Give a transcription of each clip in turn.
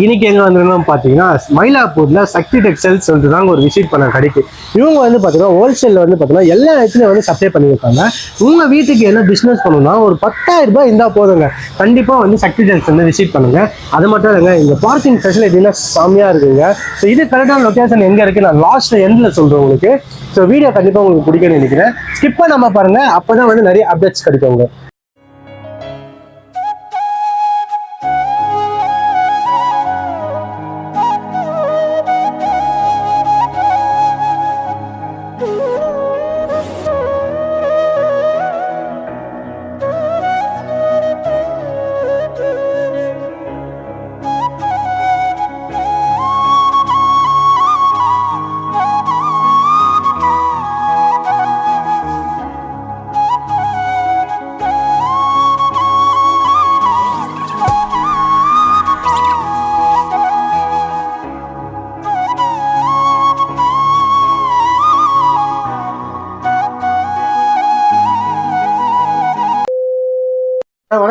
இன்னைக்கு எங்க வந்திருந்தோம் பாத்தீங்கன்னா மயிலாப்பூர்ல சக்தி டெக்ஸ்டைல்ஸ் சொல்லிட்டு தாங்க ஒரு விசிட் பண்ண கடைக்கு. இவங்க வந்து பாத்தீங்கன்னா ஹோல்சேல்ல வந்து பாத்தீங்கன்னா எல்லா இடத்துலயும் வந்து சப்ளை பண்ணியிருக்காங்க. உங்க வீட்டுக்கு என்ன பிசினஸ் பண்ணணும்னா ஒரு பத்தாயிரம் ரூபாய் இருந்தா போதுங்க. கண்டிப்பா வந்து சக்தி டெக்ஸ் வந்து விசிட் பண்ணுங்க. அது மட்டும் இல்லைங்க இந்த பார்க்கிங் ஃபெசிலிட்டிலாம் செம்மையா இருக்குங்க. ஸோ இது கரெக்டான லொக்கேஷன் எங்க இருக்கு? நான் லாஸ்ட் எண்ட்ல சொல்றேன் உங்களுக்கு. ஸோ வீடியோ கண்டிப்பா உங்களுக்கு பிடிக்கும்னு நினைக்கிறேன். ஸ்கிப் பாருங்கள் பாருங்க அப்பதான் வந்து நிறைய அப்டேட்ஸ் கிடைக்கும்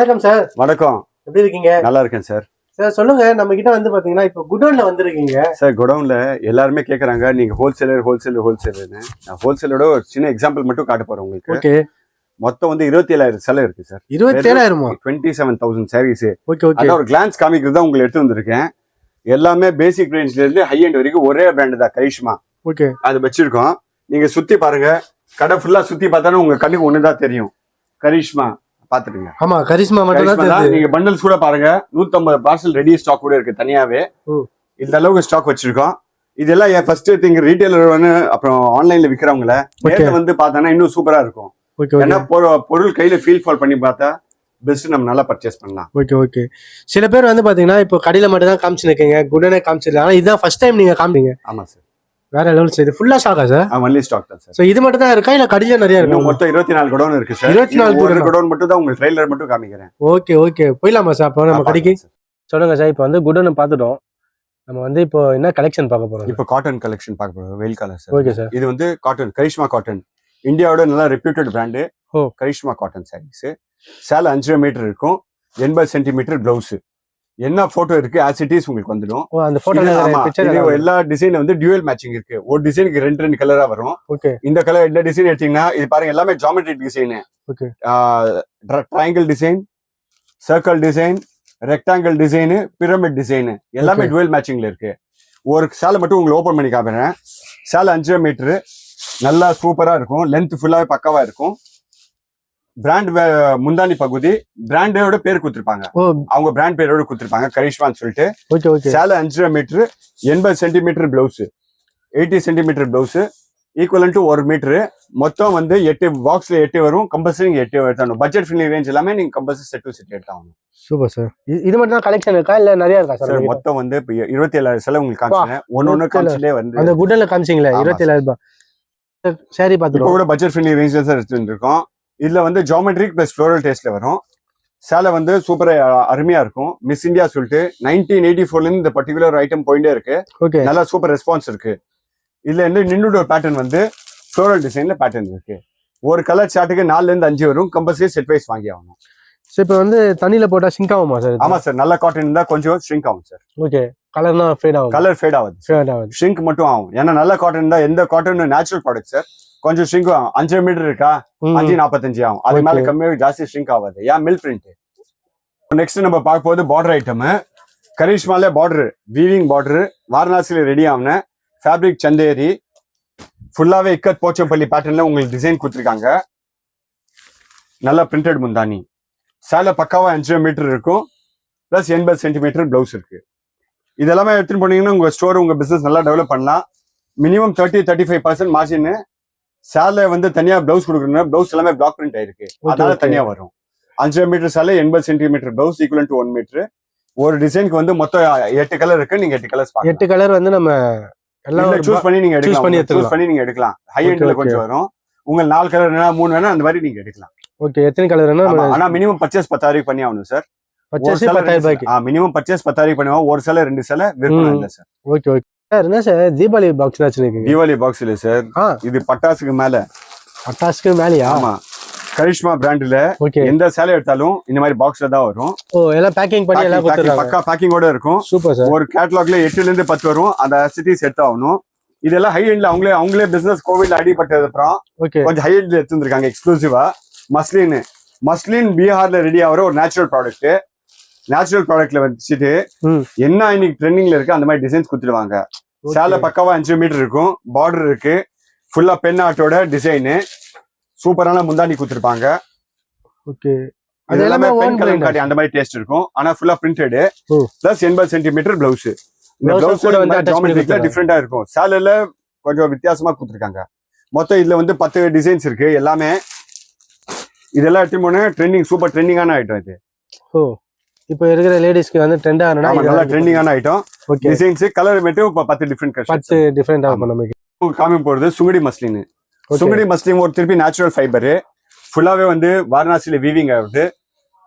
வணக்கம் சார் வணக்கம். எப்படி இருக்கீங்க? நல்லா இருக்கேன் சார் சார் சொல்லுங்க நம்ம கிட்ட வந்து பாத்தீங்கன்னா இப்போ குடோன்ல வந்திருக்கீங்க. சார் குடவுன்ல எல்லாருமே கேக்குறாங்க நீங்க ஹோல்சேலர் ஹோல்சேலர் ஹோல்சேலர்னு நான் ஹோல்சேலரோட ஒரு சின்ன எக்ஸாம்பிள் மட்டும் காட்ட போறேன் உங்களுக்கு. ஓகே மொத்தம் வந்து இருபத்தி ஏழாயிரம் சிலை இருக்கு சார் இருபத்தி ஏழாயிரமா twenty seven thousand sarees okay okay ஒரு கிளான்ஸ் காமிக்கிறது தான் உங்களுக்கு எடுத்து வந்திருக்கேன். எல்லாமே பேசிக் ரேஞ்ச்ல இருந்து ஹை எண்ட் வரைக்கும் ஒரே பிராண்ட் தான் கரிஷ்மா. ஓகே அது வச்சிருக்கோம். நீங்க சுத்தி பாருங்க. கடை ஃபுல்லா சுத்தி பார்த்தாலும் உங்க கண்ணுக்கு ஒண்ணுதான் தெரியும். கரிஷ்மா. பாத்துருங்க. ஆமா கரிஷ்மா மட்டும் நீங்க பண்டல்ஸ் கூட பாருங்க. 150 பார்சல் ரெடி ஸ்டாக் கூட இருக்கு தனியாவே. இந்த அளவுக்கு ஸ்டாக் வச்சிருக்கோம். இதெல்லாம் என் ஃபர்ஸ்ட் திங் ரீட்டைலர் வந்து அப்புறம் ஆன்லைன்ல விக்கிறவங்கள நேர்ல வந்து பார்த்தானா இன்னும் சூப்பரா இருக்கும். ஏன்னா பொருள் கையில ஃபீல் ஃபால் பண்ணி பார்த்தா பெஸ்ட் நம்ம நல்லா பர்ச்சேஸ் பண்ணலாம். ஓகே ஓகே சில பேர் வந்து பாத்தீங்கன்னா இப்போ கடையில மட்டும் தான் காமிச்சிருக்கீங்க குடோனே காமிச்சிருக்காங்க. இதுதான் ஃபர்ஸ்ட் டைம் நீங்க காமிங்க ஆமா சார் வேற லெவல் இது ஃபுல்லா ஸ்டாக்கா சார் ஒன்லி ஸ்டாக் தான் சார் சோ இது மட்டும் தான் இருக்கா? இல்ல கடையில நிறைய இருக்கு மொத்தம் இருபத்தி நாலு குடோன் இருக்கு சார் 24 ஒரு godown. குடோன் மட்டும் தான் உங்களுக்கு ட்ரெய்லர் மட்டும் காமிக்கிறேன். ஓகே ஓகே போயிடலாமா சார் அப்போ நம்ம கடைக்கு? சொல்லுங்க சார் இப்போ வந்து குடோனை பார்த்துட்டோம். நம்ம வந்து இப்போ என்ன கலெக்ஷன் பார்க்க போறோம்? இப்போ காட்டன் கலெக்ஷன் பார்க்க போறோம் வெயில் காலம் சார் ஓகே சார் இது வந்து காட்டன் கரிஷ்மா காட்டன் இந்தியாவோட நல்ல ரெப்யூட்டட் பிராண்டு ஓ. கரிஷ்மா காட்டன் சாரீஸ் சேலை அஞ்சரை மீட்டர் இருக்கும் எண்பது சென்டிமீட்டர் பிளவுஸ் என்ன போட்டோ இருக்கு? ஆஸ் இட் இஸ் உங்களுக்கு வந்துடும். அந்த போட்டோ எல்லா டிசைன் வந்து டியூவல் மேட்சிங் இருக்கு. ஒரு டிசைனுக்கு ரெண்டு ரெண்டு கலரா வரும். இந்த கலர் இந்த டிசைன் எடுத்தீங்கன்னா இது பாருங்க எல்லாமே geometric design. Triangle design circle design rectangle design pyramid design எல்லாமே. டுவெல் மேட்சிங்ல இருக்கு. ஒரு சேலை மட்டும் உங்களுக்கு ஓபன் பண்ணி காமிக்கிறேன். சேலை அஞ்சரை மீட்டரு நல்லா சூப்பரா இருக்கும். லென்த் ஃபுல்லாவே பக்காவா இருக்கும். பிராண்ட் முந்தானி பகுதி பிராண்டோட பேர் கொடுத்துருப்பாங்க. அவங்க பிராண்ட் பேரோட கொடுத்துருப்பாங்க கரிஷ்மான்னு சொல்லிட்டு. சேலை அஞ்சரை மீட்டர் எண்பது centimetre blouse eighty centimetre blouse equivalent to ஒரு மீட்டர் மொத்தம் வந்து எட்டு பாக்ஸ்ல எட்டு வரும் கம்பல்சரி நீங்க எட்டு எடுத்தாகணும். பட்ஜெட் ஃப்ரெண்ட்லி ரேஞ்ச் எல்லாமே நீங்க கம்பல்சரி செட் டு செட் எடுத்தாகணும். சூப்பர் சார் இது மட்டும் தான் கலெக்ஷன் இருக்கா? இல்ல நிறைய இருக்கா சார்? மொத்தம் வந்து இப்போ இருபத்தி ஏழாயிரம் செலவு உங்களுக்கு காமிச்சேன் ஒன்னு ஒன்னு 27,000. காமிச்சிலே வந்து அந்த குடோன்ல காமிச்சிங்களே இருபத்தி ஏழாயிரம் ரூபாய். சரி பார்த்துருவோம் கூட பட்ஜெட் ஃப்ரெண்ட்லி ரேஞ்ச்ல சார் எடுத்துட்டு இருக்கோம் இதுல வந்து ஜாமெட்ரிக் பிளஸ் ஃப்ளோரல் டேஸ்ட்ல வரும். சேலை வந்து சூப்பரா அருமையா இருக்கும். மிஸ் இந்தியா சொல்லிட்டு நைன்டீன் எயிட்டி ஃபோர்ல இருந்து இந்த பர்டிகுலர் ஐட்டம் போயிட்டே இருக்கு. ஓகே நல்லா சூப்பர் ரெஸ்பான்ஸ் இருக்கு. இதுல இருந்து நின்னுட பேட்டர்ன் வந்து ஃப்ளோரல் டிசைன்ல பேட்டர்ன் இருக்கு. ஒரு கலர் சார்ட்டுக்கு நாலுல இருந்து அஞ்சு வரும். கம்பல்சரி செட் வைஸ் வாங்கி ஆகணும். சோ இப்போ வந்து தண்ணியில போட்டா சிங்க் ஆகுமா சார் ஆமா சார் நல்ல காட்டன் இருந்தா கொஞ்சம் ஷ்ரிங்க் ஆகும் சார் ஓகே கலர்னா ஃபேட் ஆகும். கலர் ஃபேட் ஆகுது ஃபேட் ஆகுது. ஷ்ரிங்க் மட்டும் ஆகும். ஏன்னா நல்ல காட்டன் இருந்தா எந்த காட்டன் நேச்சுரல் ப்ராடக்ட் சார் கொஞ்சம் ஷ்ரிங்க் ஆகும். அஞ்சு மீட்டர் இருக்கா. அஞ்சு நாற்பத்தஞ்சு ஆகும். அது மேல. கம்மியாக ஜாஸ்தி ஷ்ரிங்க் ஆகாது. ஏன்? மில் பிரிண்ட் நெக்ஸ்ட் நம்ம பார்க்க போகுது பார்டர் ஐட்டம் கரிஷ்மால பார்டர் வீவிங் பார்டர் வாரணாசியில ரெடி ஆகுன ஃபேப்ரிக் சந்தேரி. ஃபுல்லாவே இக்கத் போச்சம்பள்ளி பேட்டர்ன்ல உங்களுக்கு டிசைன் கொடுத்துருக்காங்க. நல்லா பிரிண்டட் முந்தானி சேலை பக்காவா அஞ்சு மீட்டர் இருக்கும். பிளஸ் எண்பது சென்டிமீட்டர் பிளவுஸ் இருக்கு. இதெல்லாமே எடுத்துட்டு போனீங்கன்னா உங்க ஸ்டோர் உங்க பிசினஸ் நல்லா டெவலப் பண்ணலாம். Minimum thirty thirty five percent margin சேலை வந்து தனியா பிளவுஸ் கொடுக்குறீங்க பிளவுஸ் எல்லாமே பிளாக் பிரிண்ட் ஆயிருக்கு. அதனால. தனியா வரும். அஞ்சு மீட்டர் சேலை எண்பது centimetre blouse equal to one metre ஒரு டிசைனுக்கு வந்து மொத்தம் எட்டு கலர் இருக்கு நீங்க எட்டு கலர்ஸ் எட்டு கலர் வந்து நம்ம எல்லாம் சூஸ் பண்ணி நீங்க பண்ணி எடுக்கலாம். சூஸ் பண்ணி நீங்க எடுக்கலாம். ஹை எண்ட்ல. கொஞ்சம் வரும். உங்களுக்கு நாலு கலர் வேணா மூணு வேணா அந்த மாதிரி நீங்க எடுக்கலாம். ஓகே எத்தனை கலர் ஆமா, ஆனா மினிமம் பர்ச்சேஸ் பத்தாயிரம் பண்ணி ஆகணும் சார் பச்சை பத்தாயிரம் மினிமம் பர்ச்சேஸ் பத்தாயிரம் பண்ணுவோம் ஒரு சில ரெண்டு சில விற்பனை. இல்ல சார் ஓகே ஓகே சார் என்ன சார்? தீபாவளி பாக்ஸ் வச்சிருக்கீங்க தீபாவளி பாக்ஸ் இல்ல சார். இது பட்டாசுக்கு மேல. பட்டாசுக்கு மேலேயா? ஆமா. கரிஷ்மா பிராண்ட்ல ஓகே. எந்த சேலை எடுத்தாலும் இந்த மாதிரி பாக்ஸ்ல தான் வரும். ஓ எல்லாம் பேக்கிங் பண்ணி எல்லாம் கொடுத்துருக்காங்க பக்கா பேக்கிங்கோட இருக்கும். Super sir. ஒரு கேட்டலாக்ல எட்டுல இருந்து பத்து வரும். அந்த சிட்டி செட் ஆகணும். இதெல்லாம் ஹை எண்ட்ல அவங்களே அவங்களே பிசினஸ் கோவிட்ல அடிபட்டது அப்புறம் கொஞ்சம் ஹை எண்ட்ல எடுத்துருக்காங்க எக்ஸ்க்ளூசிவா மஸ்லின் மஸ்லின் பீகார்ல ரெடி ஆகிற ஒரு நேச்சுரல் ப்ராடக்ட் நேச்சுரல் ப்ராடக்ட்ல வச்சுட்டு என்ன இன்னைக்கு ட்ரெண்டிங்ல இருக்கு அந்த மாதிரி டிசைன்ஸ் கொடுத்துருவாங்க. சேலை பக்காவா அஞ்சு மீட்டர் இருக்கும் பார்டர் இருக்கு. ஃபுல்லா பென் ஆர்ட்டோட டிசைனு சூப்பரான முந்தாணி கொடுத்துருப்பாங்க. ஓகே அது எல்லாமே எல்லாமே பென் ஓன் கலர் காட்டி அந்த மாதிரி டேஸ்ட் இருக்கும். ஆனா ஃபுல்லா பிரிண்டட். பிளஸ் எண்பது சென்டிமீட்டர் பிளவுஸ் இந்த பிளவுஸ் கூட வந்து ஜாமெட்ரிக்ல. டிஃப்ரெண்டா இருக்கும். சேலைல கொஞ்சம் வித்தியாசமா கொடுத்துருக்காங்க. மொத்தம் இதுல வந்து பத்து டிசைன்ஸ் இருக்கு எல்லாமே. இதெல்லாம் எடுத்து போன ட்ரெண்டிங் சூப்பர் ட்ரெண்டிங்கான ஐட்டம் இது. ஓ. இப்போ இருக்கிற லேடிஸ்க்கு வந்து ட்ரெண்ட் ஆகணும்னா நல்லா ட்ரெண்டிங்கான ஐட்டம் ஓகே டிசைன்ஸ் கலர் மட்டும் இப்ப பத்து டிஃப்ரெண்ட் பத்து டிஃப்ரெண்ட் ஆகும் நமக்கு. காமி போறது சுங்குடி மஸ்லின். சுங்குடி மஸ்லின் ஒரு திருப்பி நேச்சுரல் ஃபைபர் ஃபுல்லாவே வந்து வாரணாசியில வீவிங் ஆகுது.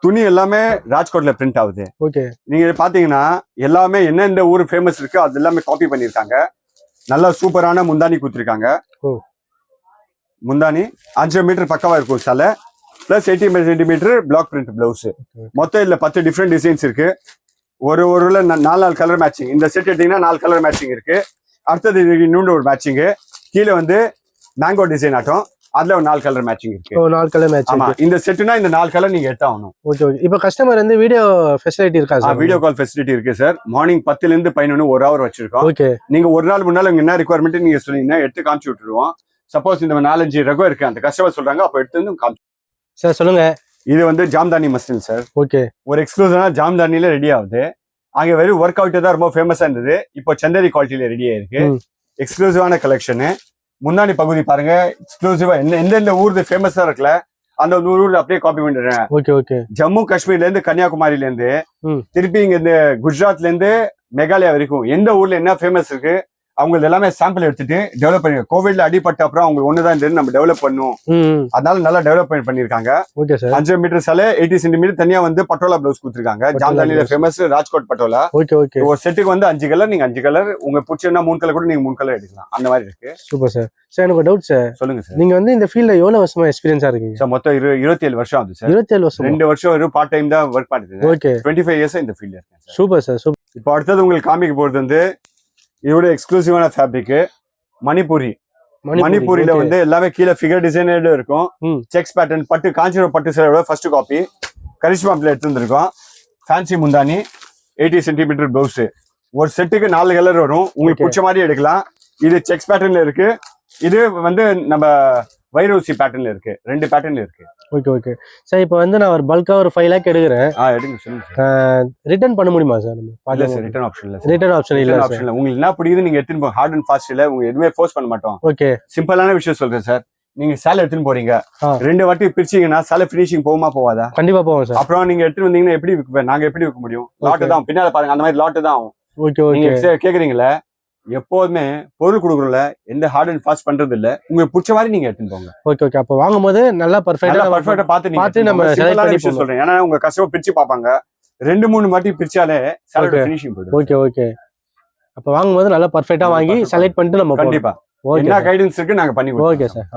துணி எல்லாமே ராஜ்கோட்ல பிரிண்ட் ஆகுது. ஓகே நீங்க பாத்தீங்கன்னா எல்லாமே எந்தெந்த ஊர் ஃபேமஸ் இருக்கோ அது எல்லாமே காப்பி பண்ணிருக்காங்க நல்லா சூப்பரான முந்தானி கொடுத்துருக்காங்க. முந்தானி அஞ்சு மீட்டர் பக்கவா இருக்கும் சில plus eighty centimetre black print blouse மொத்தம் இதுல பத்து டிஃப்ரெண்ட் டிசைன்ஸ் இருக்கு. ஒரு ஒரு நாலு நாலு கலர் மேட்சிங் இந்த செட் எடுத்தீங்கன்னா நாலு கலர் மேட்சிங் இருக்கு. அடுத்தது இன்னொன்று ஒரு மேட்சிங் கீழே வந்து மேங்கோ டிசைன் ஆட்டம். அதுல ஒரு நாலு கலர் மேட்சிங் இருக்கு. ஓ நாலு கலர் மேட்ச் ஆமா. இந்த செட்டுனா இந்த நாலு கலர் நீங்க எடுத்தாகணும். Okay okay. இப்போ கஸ்டமர் வந்து வீடியோ ஃபெசிலிட்டி இருக்கா சார்? வீடியோ கால் ஃபெசிலிட்டி இருக்கு சார். மார்னிங் பத்துல இருந்து பதினொன்று ஒரு ஹவர் வச்சிருக்கோம். ஓகே. நீங்க ஒரு நாள் முன்னால உங்க என்ன ரெக்குவயர்மெண்ட் நீங்க சொன்னீங்கன்னா எடுத்து காமிச்சு விட்டுருவோம். சப்போஸ் இந்த நாலஞ்சு ரகம் இருக்கு. அந்த கஸ்டமர் சொல்றாங்க அப்ப எடுத்து வந்து காமிச்சு சார் சொல்லுங்க. இது வந்து ஜாம்தானி மஸ்டில் சார் ஓகே. ஒரு எக்ஸ்க்ளூசிவான ஜாம்தானில ரெடி ஆகுது. அங்க வெறும் ஒர்க் அவுட் தான் ரொம்ப ஃபேமஸா இருந்தது. இப்போ சந்தேரி குவாலிட்டியில ரெடி ஆயிருக்கு. எக்ஸ்க்ளூசிவான கலெக்ஷனு முன்னாடி பகுதி பாருங்க. எக்ஸ்க்ளூசிவா என்ன எந்தெந்த ஊர் ஃபேமஸா இருக்குல்ல அந்த ஒரு ஊர்ல அப்படியே காப்பி பண்ணிடுறேன். Okay okay. ஜம்மு காஷ்மீர்ல இருந்து கன்னியாகுமரியில இருந்து. திருப்பி இங்க இந்த குஜராத்ல இருந்து மேகாலயா வரைக்கும் எந்த ஊர்ல என்ன ஃபேமஸ் இருக்கு அவங்க எல்லாமே சாம்பிள் எடுத்துட்டு டெவலப் பண்ணி கோவிட்ல அடிப்பட்ட அப்புறம் அவங்க ஒண்ணுதான் இந்த நம்ம டெவலப் பண்ணும். அதனால நல்லா டெவலப்மெண்ட் பண்ணிருக்காங்க அஞ்சு மீட்டர் சாலை எயிட்டி சென்டிமீட்டர் தனியா வந்து பட்டோலா பிளவுஸ் கொடுத்துருக்காங்க. blouse. Famous Rajkot patola. Okay okay. ஒரு செட்டுக்கு வந்து அஞ்சு கலர் நீங்க அஞ்சு கலர் உங்க பிடிச்சா மூணு கலர் கூட நீங்க மூணு கலர் எடுக்கலாம். அந்த மாதிரி இருக்கு. Super sir. சார் எனக்கு டவுட் சார். சொல்லுங்க சார். நீங்க வந்து இந்த ஃபீல்ட்ல எவ்வளவு வருஷமா எக்ஸ்பீரியன்ஸா இருக்கீங்க? சார் மொத்தம் இரு இருபத்தி ஏழு வருஷம் ஆகுது சார். இருபத்தேழு வருஷம்? ரெண்டு வருஷம் ஒரு பார்ட் டைம் தான் ஒர்க் பண்ணுது ஓகே. டுவெண்ட்டி ஃபைவ் இயர்ஸ் இந்த ஃபீல்ட்ல இருக்கேன் சூப்பர் சார். சூப்பர். இப்போ அடுத்தது உங்களுக்கு காமிக்க போறது வந்து இதோட எக்ஸ்க்ளூசிவான ஃபேப்ரிக் மணிப்பூரி. மணிப்பூரியில வந்து எல்லாமே கீழே ஃபிகர் டிசைனர்டு இருக்கும். செக்ஸ் பேட்டர்ன் பட்டு காஞ்சிபுரம் பட்டு சேரோட ஃபர்ஸ்ட் காப்பி கரிஷ்மா பிளே எடுத்து வந்திருக்கோம். ஃபேன்சி முந்தானி எயிட்டி சென்டிமீட்டர் பிளவுஸ் ஒரு செட்டுக்கு நாலு கலர் வரும். உங்களுக்கு. பிடிச்ச மாதிரி எடுக்கலாம். இது செக்ஸ் பேட்டர்ன்ல இருக்கு. இது வந்து நம்ம வைரோசி பேட்டர்ன்ல இருக்கு. ரெண்டு பேட்டர்ன்ல இருக்கு. ஓகே ஓகே சார் இப்போ வந்து நான் ஒரு பல்கா ஒரு ஃபைவ் லேக் எடுக்கிறேன். ஆ எடுங்க சொல்லுங்க சார் ரிட்டர்ன் பண்ண முடியுமா சார் நம்ம இல்ல சார் ரிட்டர்ன் ஆப்ஷன் இல்ல ரிட்டர்ன் ஆப்ஷன் இல்ல ஆப்ஷன் இல்ல. உங்களுக்கு என்ன பிடிக்குது நீங்க எடுத்துன்னு போங்க ஹார்ட் அண்ட் ஃபாஸ்ட் இல்ல. உங்க எதுவுமே ஃபோர்ஸ் பண்ண மாட்டோம். ஓகே சிம்பிளான விஷயம் சொல்றேன் சார் நீங்க சேலை எடுத்துன்னு போறீங்க. ரெண்டு வாட்டி பிரிச்சீங்கன்னா சேலை ஃபினிஷிங் போகுமா போவாதா கண்டிப்பா போவோம் சார் அப்புறம் நீங்க எடுத்துட்டு வந்தீங்கன்னா எப்படி விற்க நாங்க எப்படி விற்க முடியும்? லாட்டு தான். பின்னால பாருங்க அந்த மாதிரி லாட்டு தான் ஆகும். ஓகே நீங்க ஓகே கேக்குறீங்களே எப்போதுமே பொருள் கொடுக்குறோம்ல எந்த ஹார்ட் அண்ட் ஃபாஸ்ட் பண்றது இல்ல உங்களுக்கு பிடிச்ச மாதிரி நீங்க எடுத்துன்னு போங்க. ஓகே ஓகே அப்போ வாங்கும்போது நல்லா நல்லா பர்ஃபெக்டா பர்ஃபெக்ட்டா பார்த்து பார்த்து நம்ம பண்ணி. சொல்றேன். ஏன்னா உங்க கஸ்டமர் பிரிச்சு பார்ப்பாங்க. ரெண்டு மூணு வாட்டி பிரிச்சாலே சேலோட. ஃபினிஷிங் போயிடும். ஓகே ஓகே அப்போ வாங்கும்போது நல்லா பர்ஃபெக்டா வாங்கி செலக்ட் பண்ணிட்டு நம்ம. கண்டிப்பா. என்ன. கைடன்ஸ் இருக்கு நாங்க பண்ணி ஓகே சார்.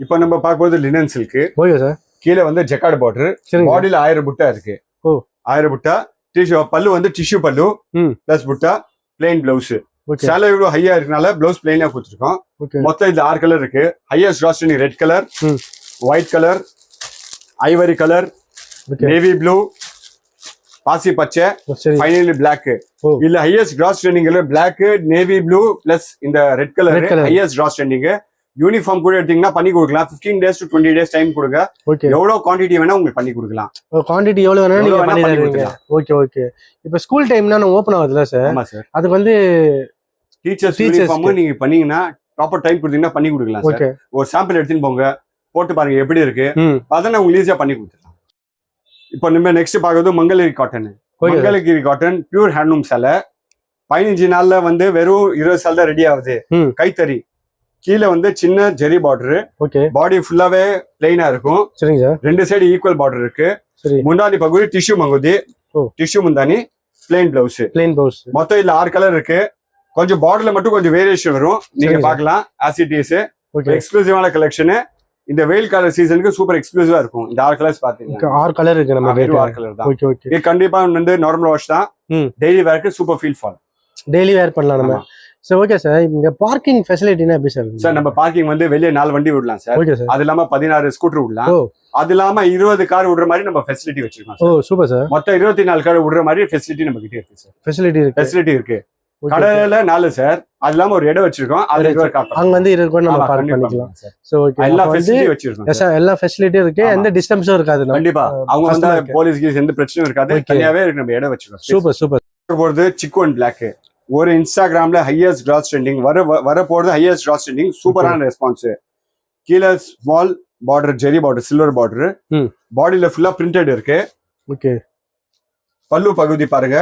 இப்போ நம்ம பார்க்கும்போது லினன் சில்க் ஓகே சார் கீழே வந்து ஜெக்கார்டு பார்டர். பாடியில ஆயிரம் புட்டா இருக்கு. ஓ. ஆயிரம் புட்டா டிஷ்யூ பல்லு வந்து டிஷ்யூ பல்லு. பிளஸ் புட்டா பிளெயின் பிளவுஸ் சேலை இவ்வளவு ஹையா இருக்கனால பிளவுஸ் பிளெயினா கொடுத்துருக்கோம். மொத்தம் இது ஆறு கலர் இருக்கு. Highest ராஸ்டனிங் red colour. White colour ivory colour navy blue பாசி பச்சை ஃபைனலி பிளாக் ஓ. இல்ல highest cross trending black navy blue plus இந்த red colour. Highest cross trending uniform கூட எடுத்தீங்கன்னா பண்ணி கொடுக்கலாம். 15 days to twenty days time கொடுங்க. ஓகே எவ்வளவு குவான்டிட்டி வேணா உங்களுக்கு பண்ணி கொடுக்கலாம். குவாண்டிட்டி எவ்வளவு எவ்வளவு நீங்க வேணா பண்ணி. ஓகே ஓகே இப்போ ஸ்கூல் டைம்னா ஓப்பன் ஆகுதுல சார் ஆமா சார் அதுக்கு வந்து டீச்சர்ஸ் யூனிஃபார்ம் நீங்க பண்ணீங்கன்னா ப்ராப்பர் டைம் கொடுத்தீங்கன்னா பண்ணி கொடுக்கலாம் சார் ஒரு சாம்பிள் எடுத்துன்னு போங்க. போட்டு பாருங்க எப்படி இருக்கு. ம். அதனை உங்களுக்கு ஈஸியா பண்ணி கொடுத்துடலாம். இப்போ நம்ம நெக்ஸ்ட் பார்க்கறது Mangalagiri cotton. Mangalagiri cotton pure handloom சேலை பதினஞ்சு நாள்ல வந்து வெறும் இருபது சால் தான் ரெடி ஆகுது. கைத்தறி. கீழே வந்து சின்ன ஜெரி பார்டர் பாடி ஃபுல்லாவே பிளைனா இருக்கும். ரெண்டு சைடு ஈக்குவல் பார்டர் இருக்கு. முந்தானி பகுதி டிஷ்யூ மங்குதி. டிஷ்யூ முந்தானி பிளைன் பிளவுஸ் பிளேன் பவுஸ் மொத்தம் இதுல ஆறு கலர் இருக்கு. கொஞ்சம் பார்டர்ல மட்டும் கொஞ்சம் வேரியேஷன் வரும். நீங்க ஆசிட்டிஸ் ஓகே எக்ஸ்க்ளூசிவான கலெக்ஷனு இந்த வெயில் கால சீசனுக்கு சூப்பர் எக்ஸ்க்ளூசிவா இருக்கும். இந்த ஆறு கலர்ஸ் பாத்தீங்கன்னா ஆறு கலர் இருக்கு நம்ம ஆறு கலர் தான். ஓகே ஓகே இது கண்டிப்பா வந்து நார்மல் வாஷ் தான். Daily வேர்க்கு super feel fall daily wear பண்ணலாம் நம்ம. சரி ஓகே சார் இங்க பார்க்கிங் ஃபெசிலிட்டினா எப்படி சார் சார் நம்ம பார்க்கிங் வந்து வெளியே நாலு வண்டி விடலாம் சார் ஓகே சார் அது இல்லாம பதினாறு ஸ்கூட்டர் விடலாம். அது இல்லாம இருபது கார் விடுற மாதிரி நம்ம ஃபெசிலிட்டி வச்சிருக்கோம் ஓ சூப்பர் சார் மொத்தம் இருபத்தி நாலு கார் விடுற மாதிரி ஃபெசிலிட்டி நம்ம கிட்ட இருக்கு சார் ஃபெசிலிட்டி இருக்கு. ஃபெசிலிட்டி இருக்கு. கடையில நாலு சார் அது இல்லாம ஒரு இடம் வச்சிருக்கோம். அதுல அங்க வந்து இருக்க நம்ம பார்க் பண்ணிக்கலாம். சோ ஓகே எல்லா ஃபெசிலிட்டி வச்சிருக்கோம் சார். எல்லா ஃபெசிலிட்டியும் இருக்கு. எந்த டிஸ்டன்ஸும் இருக்காது கண்டிப்பா. அவங்க வந்து. போலீஸ் கீஸ் எந்த பிரச்சனையும் இருக்காது. தனியாவே இருக்கு நம்ம இடம் வச்சிருக்கோம். சூப்பர் சூப்பர் போறது சிக்கு அண்ட் பிளாக் ஒரு இன்ஸ்டாகிராம்ல ஹையஸ்ட் கிராஸ் ட்ரெண்டிங் வர வர போறது ஹையஸ்ட் கிராஸ் ட்ரெண்டிங் சூப்பரான ரெஸ்பான்ஸ் கீழே small border zari border silver border. பாடியில ஃபுல்லா பிரிண்டட் இருக்கு. ஓகே பல்லு பகுதி பாருங்க.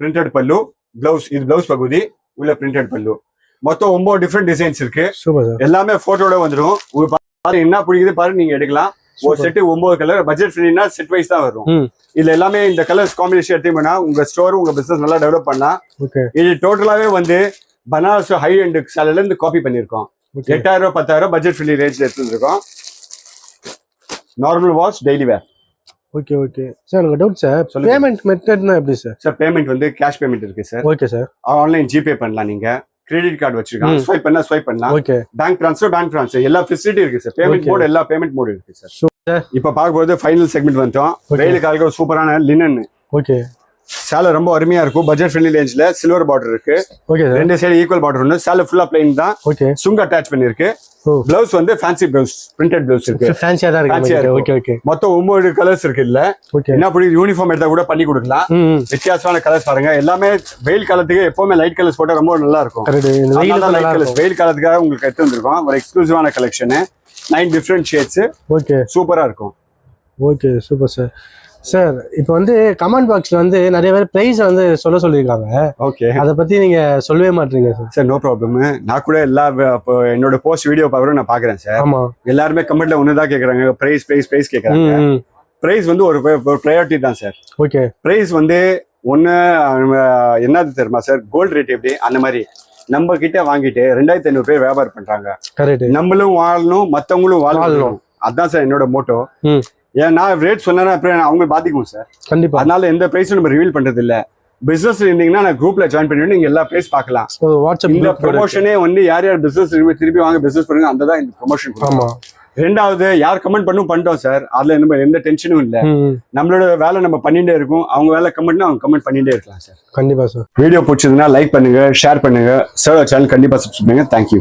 பிரிண்டட் பல்லு. பிளவுஸ் இது பிளவுஸ் பகுதி உள்ள பிரிண்டட் பல்லு. மொத்தம் ஒன்பது டிஃப்ரெண்ட் டிசைன்ஸ் இருக்கு. எல்லாமே போட்டோட வந்துடும் பாருங்க என்ன பிடிக்குது பாருங்க நீங்க எடுக்கலாம். ஒரு. செட்டு ஒன்பது கலர் பட்ஜெட் ஃப்ரீனா செட் வைஸ் தான் வரும். இதுல எல்லாமே இந்த கலர்ஸ் காம்பினேஷன் எடுத்தீங்கன்னா உங்க ஸ்டோர் உங்க பிசினஸ் நல்லா டெவலப் பண்ணலாம் இது டோட்டலாவே வந்து பனாரஸ் ஹை எண்ட் சேலைல இருந்து காப்பி பண்ணிருக்கோம். எட்டாயிரம் ரூபாய் பத்தாயிரம் பட்ஜெட் ஃப்ரீ ரேஞ்ச்ல எடுத்துருக்கோம் normal wash daily wear okay okay sir எனக்கு டவுட் சார் சொல்லுங்க. பேமெண்ட் மெத்தட்னா எப்படி சார் சார் பேமெண்ட் வந்து கேஷ் பேமெண்ட் இருக்கு sir okay sir online GPay பண்ணலாம் நீங்க. கிரெடிட் கார்டு வச்சிருக்காங்க. ஸ்வைப் பண்ணா ஸ்வைப் பண்ணலாம். Okay bank transfer bank transfer எல்லா ஃபெசிலிட்டி இருக்கு சார் பேமெண்ட். மோட் எல்லா பேமெண்ட் மோட் இருக்கு சார். இப்ப பார்க்கும்போது ஃபைனல் செக்மெண்ட் Okay. வெயிலுக்காக ஒரு சூப்பரான லினன் ஓகே சேலை ரொம்ப அருமையா இருக்கும். பட்ஜெட் ஃப்ரெண்ட்லி ரேஞ்ச்ல சில்வர் பார்டர் இருக்கு. ஓகே ரெண்டு சைடு ஈக்குவல் பார்டர் ஒன்று சேலை ஃபுல்லா பிளைன் தான். ஓகே சுங்க அட்டாச் பண்ணிருக்கு பிளவுஸ் வந்து ஃபேன்சி பிளவுஸ் பிரிண்டட் பிளவுஸ் இருக்கு. ஃபேன்சியா தான் இருக்கு. ஓகே ஓகே மொத்தம் ஒன்பது கலர்ஸ் இருக்கு இல்ல என்ன பிடிக்கும் யூனிஃபார்ம் எடுத்தா கூட பண்ணி கொடுக்கலாம். வித்தியாசமான கலர்ஸ் பாருங்க. எல்லாமே வெயில் காலத்துக்கு எப்பவுமே லைட் கலர்ஸ் போட்டா ரொம்ப நல்லா இருக்கும். Colours. இருக்கும். வெயில் காலத்துக்காக உங்களுக்கு எடுத்து வந்திருக்கோம். ஒரு எக்ஸ்க்ளூசிவான collection nine different shades okay சூப்பரா இருக்கும். ஓகே சூப்பர் சார் சார் இப்போ வந்து கமெண்ட் பாக்ஸ்ல வந்து நிறைய பேர் பிரைஸ் வந்து சொல்ல சொல்லியிருக்காங்க. ஓகே அதை பத்தி நீங்க சொல்லவே மாட்டீங்க சார். சார் நோ ப்ராப்ளம் நான் கூட எல்லா என்னோட போஸ்ட் வீடியோ பார்க்குறோம் நான் பாக்குறேன் சார். ஆமா. எல்லாருமே கமெண்ட்ல ஒண்ணுதான் கேக்குறாங்க. பிரைஸ் பிரைஸ் பிரைஸ் கேக்குறாங்க. பிரைஸ் வந்து ஒரு ப்ரையாரிட்டி தான் சார். ஓகே பிரைஸ் வந்து ஒன்று என்னது தெரியுமா சார்? கோல்டு ரேட் எப்படி? அந்த மாதிரி. நம்ம கிட்ட வாங்கிட்டு ரெண்டாயிரத்தி ஐநூறு பேர் வியாபாரம் பண்றாங்க. நம்மளும் வாழணும் மத்தவங்களும் வாழணும். அதான் சார் என்னோட மோட்டோ. ஏன் நான் ரேட் சொன்னேன்னா அப்புறம் அவங்க பாதிக்கும் சார் கண்டிப்பா. அதனால எந்த பிரைஸும் நம்ம ரிவீல் பண்றது இல்ல பிசினஸ் இருந்தீங்கன்னா நான் குரூப்ல ஜாயின் பண்ணி நீங்க எல்லா பிரைஸ் பார்க்கலாம். ஓ வாட்ஸ்அப் இந்த. ப்ரொமோஷனே வந்து யார் யார் பிசினஸ் திருப்பி வாங்க பிசினஸ் பண்ணுங்க. அந்த தான் இந்த ப்ரொமோஷன் ஆமா. ரெண்டாவது யார் கமெண்ட் பண்ணும் பண்ணிட்டோம் சார் அதுல நம்ம எந்த டென்ஷனும் இல்ல. நம்மளோட வேலை நம்ம பண்ணிட்டே இருக்கோம். அவங்க வேலை கமெண்ட்னா அவங்க கமெண்ட் பண்ணிட்டே இருக்கலாம் சார் கண்டிப்பா சார் வீடியோ பிடிச்சதுன்னா லைக் பண்ணுங்க ஷேர் பண்ணுங்க. சார் சேனல் கண்டிப்பா சப்ஸ்கிரைப் பண்ணுங்க. Thank you